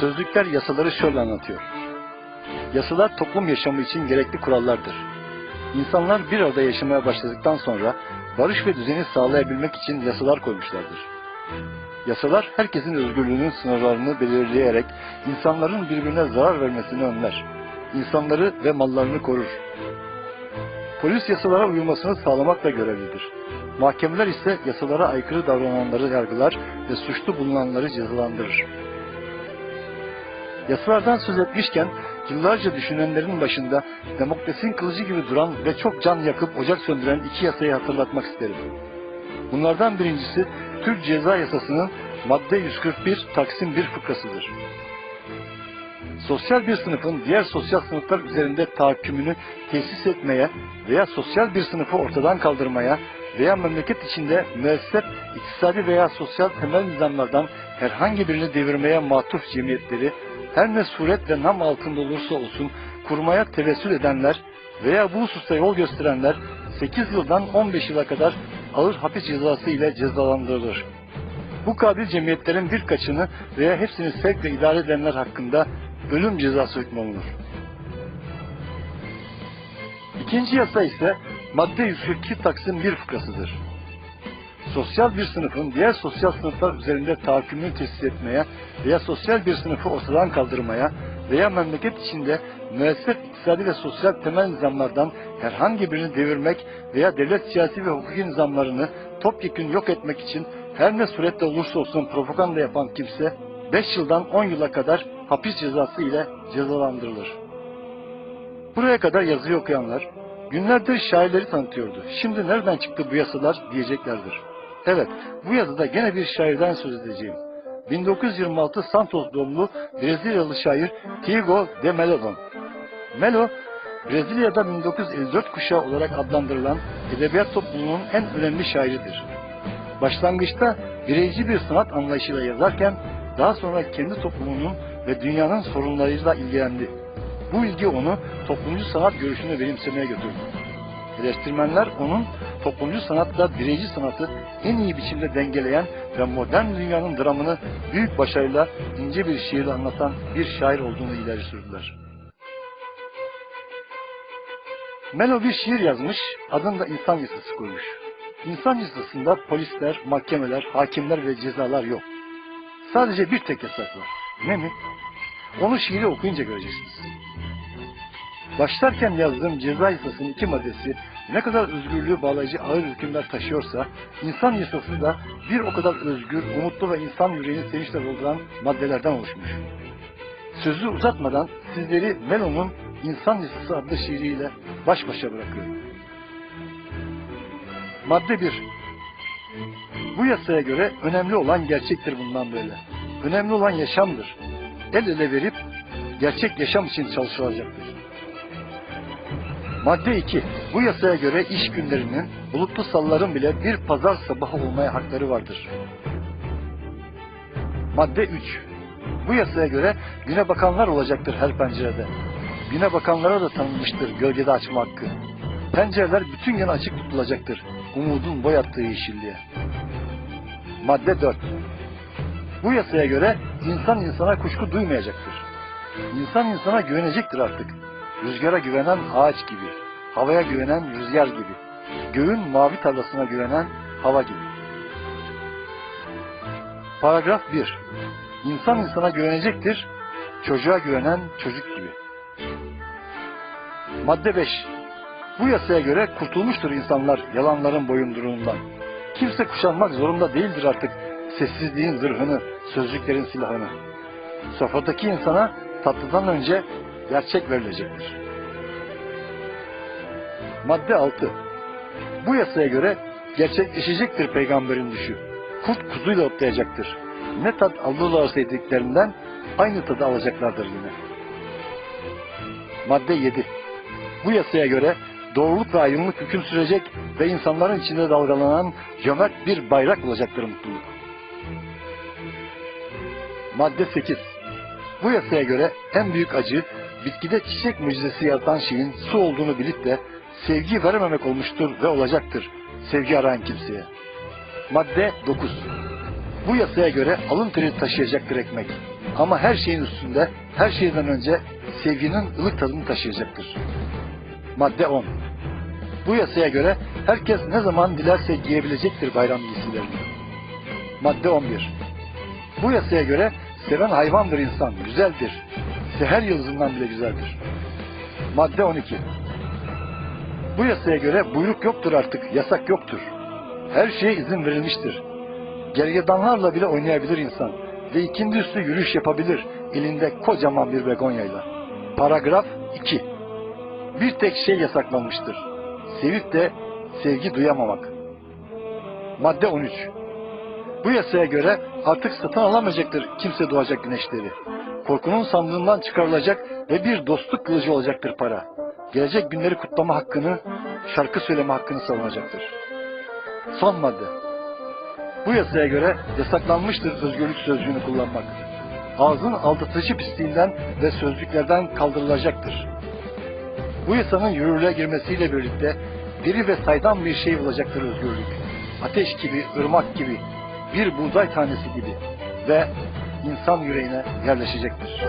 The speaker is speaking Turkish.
Sözlükler yasaları şöyle anlatıyor. Yasalar toplum yaşamı için gerekli kurallardır. İnsanlar bir arada yaşamaya başladıktan sonra barış ve düzeni sağlayabilmek için yasalar koymuşlardır. Yasalar herkesin özgürlüğünün sınırlarını belirleyerek insanların birbirine zarar vermesini önler. İnsanları ve mallarını korur. Polis yasalara uyulmasını sağlamakla görevlidir. Mahkemeler ise yasalara aykırı davrananları yargılar ve suçlu bulunanları cezalandırır. Yasalardan söz etmişken yıllarca düşünenlerin başında demokrasinin kılıcı gibi duran ve çok can yakıp ocak söndüren iki yasayı hatırlatmak isterim. Bunlardan birincisi Türk Ceza Yasası'nın madde 141 Taksim 1 fıkrasıdır. Sosyal bir sınıfın diğer sosyal sınıflar üzerinde tahakkümünü tesis etmeye veya sosyal bir sınıfı ortadan kaldırmaya veya memleket içinde müesset, iktisadi veya sosyal temel nizamlardan herhangi birini devirmeye matuf cemiyetleri her ne suret ve nam altında olursa olsun kurmaya tevessül edenler veya bu hususta yol gösterenler 8 yıldan 15 yıla kadar ağır hapis cezası ile cezalandırılır. Bu kabil cemiyetlerin birkaçını veya hepsini sevkle idare edenler hakkında ölüm cezası hükmolunur. İkinci yasa ise madde 142 Taksim 1 fıkrasıdır. Sosyal bir sınıfın diğer sosyal sınıflar üzerinde tahakkümünü tesis etmeye veya sosyal bir sınıfı ortadan kaldırmaya veya memleket içinde müesset iktisadi ve sosyal temel nizamlardan herhangi birini devirmek veya devlet siyasi ve hukuki nizamlarını topyekun yok etmek için her ne surette olursa olsun propaganda yapan kimse 5 yıldan 10 yıla kadar hapis cezası ile cezalandırılır. Buraya kadar yazıyı okuyanlar günlerdir şairleri tanıtıyordu. Şimdi nereden çıktı bu yasalar diyeceklerdir. Evet, bu yazıda gene bir şairden söz edeceğim. 1926 Santos doğumlu Brezilyalı şair Tiago de Melo'dan. Melo, Brezilya'da 1954 kuşağı olarak adlandırılan edebiyat toplumunun en önemli şairidir. Başlangıçta bireyci bir sanat anlayışıyla yazarken daha sonra kendi toplumunun ve dünyanın sorunlarıyla ilgilendi. Bu ilgi onu toplumcu sanat görüşüne benimsemeye götürdü. Eleştirmenler onun toplumcu sanatla bireyci sanatı en iyi biçimde dengeleyen ve modern dünyanın dramını büyük başarıyla ince bir şiirle anlatan bir şair olduğunu ileri sürdüler. Melo bir şiir yazmış, adını da insan yasası koymuş. İnsan yasasında polisler, mahkemeler, hakimler ve cezalar yok. Sadece bir tek yasak var. Ne mi? Onu şiiri okuyunca göreceksiniz. Başlarken yazdığım ceza yasasının iki maddesi ne kadar özgürlüğü bağlayıcı ağır hükümler taşıyorsa, insan yasası da bir o kadar özgür, umutlu ve insan yüreğini sevinçle dolduran maddelerden oluşmuş. Sözü uzatmadan sizleri Melo'nun İnsan Yasası adlı şiiriyle baş başa bırakıyorum. Madde 1 Bu yasaya göre önemli olan gerçektir bundan böyle. Önemli olan yaşamdır. El ele verip gerçek yaşam için çalışılacaktır. Madde 2. Bu yasaya göre iş günlerinin bulutlu salların bile bir pazar sabahı olmaya hakları vardır. Madde 3. Bu yasaya göre güne bakanlar olacaktır her pencerede. Güne bakanlara da tanınmıştır gölgede açma hakkı. Pencereler bütün gün açık tutulacaktır. Umudun boyattığı yeşilliğe. Madde 4. Bu yasaya göre insan insana kuşku duymayacaktır. İnsan insana güvenecektir artık. Rüzgara güvenen ağaç gibi, havaya güvenen rüzgar gibi, göğün mavi tarlasına güvenen hava gibi. Paragraf 1. İnsan insana güvenecektir, çocuğa güvenen çocuk gibi. Madde 5. Bu yasaya göre kurtulmuştur insanlar yalanların boyunduruğundan. Kimse kuşanmak zorunda değildir artık sessizliğin zırhını, sözcüklerin silahını. Sofradaki insana tatlıdan önce gerçek verilecektir. Madde 6. Bu yasaya göre gerçekleşecektir peygamberin düşü. Kurt kuzuyla otlayacaktır. Ne tat alırlarsa yediklerinden aynı tadı alacaklardır yine. Madde 7. Bu yasaya göre doğruluk ve aydınlık hüküm sürecek ve insanların içinde dalgalanan cömert bir bayrak olacaktır mutluluk. Madde 8. Bu yasaya göre en büyük acı bitkide çiçek mucizesi yaratan şeyin su olduğunu bilip de sevgi verememek olmuştur ve olacaktır sevgi arayan kimseye. Madde 9. Bu yasaya göre alın teri taşıyacaktır ekmek. Ama her şeyin üstünde, her şeyden önce sevginin ılık tadını taşıyacaktır. Madde 10. Bu yasaya göre herkes ne zaman dilerse giyebilecektir bayram giysilerini. Madde 11. Bu yasaya göre seven hayvandır insan, güzeldir. Seher yıldızından bile güzeldir. Madde 12. Bu yasaya göre buyruk yoktur artık, yasak yoktur. Her şeye izin verilmiştir. Gergedanlarla bile oynayabilir insan ve ikindi üstü yürüyüş yapabilir elinde kocaman bir begonyayla. Paragraf 2. Bir tek şey yasaklanmıştır. Sevip de sevgi duyamamak. Madde 13. Bu yasaya göre artık satın alamayacaktır kimse doğacak güneşleri. Korkunun sandığından çıkarılacak ve bir dostluk kılıcı olacaktır para. Gelecek günleri kutlama hakkını, şarkı söyleme hakkını savunacaktır. Son madde. Bu yasaya göre yasaklanmıştır özgürlük sözcüğünü kullanmak. Ağzın aldatıcı pisliğinden ve sözcüklerden kaldırılacaktır. Bu yasanın yürürlüğe girmesiyle birlikte diri ve saydam bir şey olacaktır özgürlük. Ateş gibi, ırmak gibi, bir buğday tanesi gibi ve insan yüreğine yerleşecektir.